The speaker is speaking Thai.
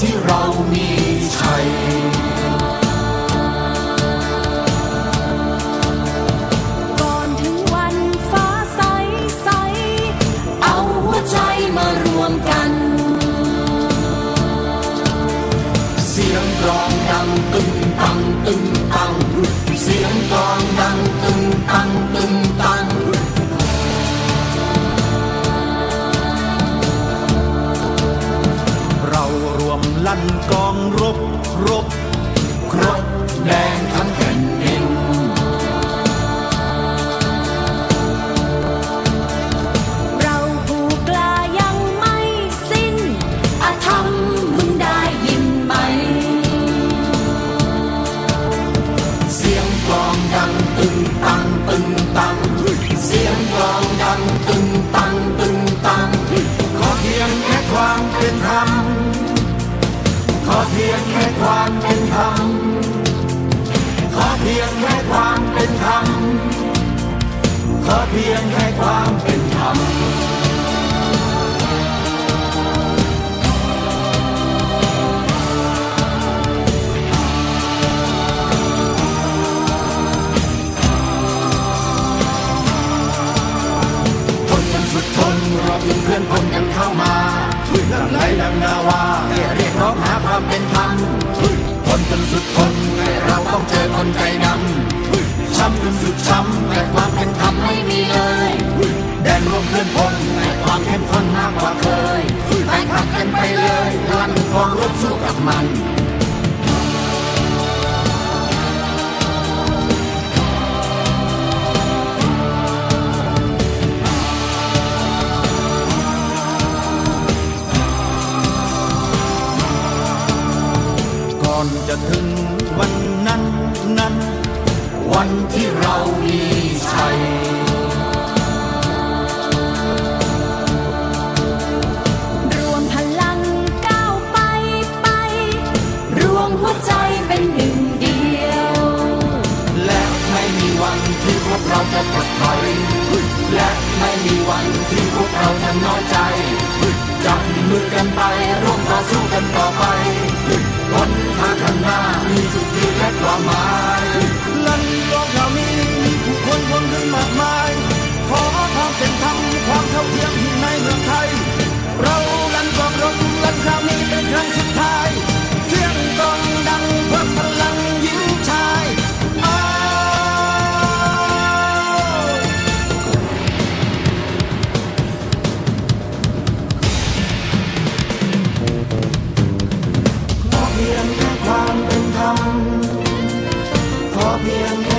ที่เรามีชัย ก่อนถึงวันฟ้าใสใส เอาหัวใจมารวมกัน เสียงกลองดังตึงตังตึงตัง เสียงกลองดังตึงตังตึงตัง ลั่นกองรบรบครบแดงทั้งแผ่นดิน เราผู้กล้ายังไม่สิ้นอาธรรมมึงได้ยินไหม เสียงกลองดังตึงตังตึงตัง เสียงกลองดังตึงตังตึงตัง ยงแค่ความเป็นธรรม ขอเพียงแค่ความเป็นธรรม ขอเพียงแค่ความเป็นธรรมทนจนสุดทนรวมถึงเพื่อนพลกันเข้ามาดังไหลดังนาวา ความเป็นธรรมทนจนสุดทนให้เราต้องเจอคนใจดำช้ำจนสุดช้ำแต่ความเป็นธรรมไม่มีเลยแดนรวมเพื่อนพลแต่ความเข้มข้นมากกว่าเคยไปขับกันไปเลยลั่นกองรบสู้กับมัน อนจะถึงวันนั้นนั้น วันที่เรามีชัยรวมพลังก้าวไปไปรวมหัวใจเป็นหนึ่งเดียวและไม่มีวันที่พวกเราจะถดถอยและไม่มีวันที่พวกเราจะน้อยใจ จับมือกันไปร่วมต่อสู้กันต่อไป I'll be a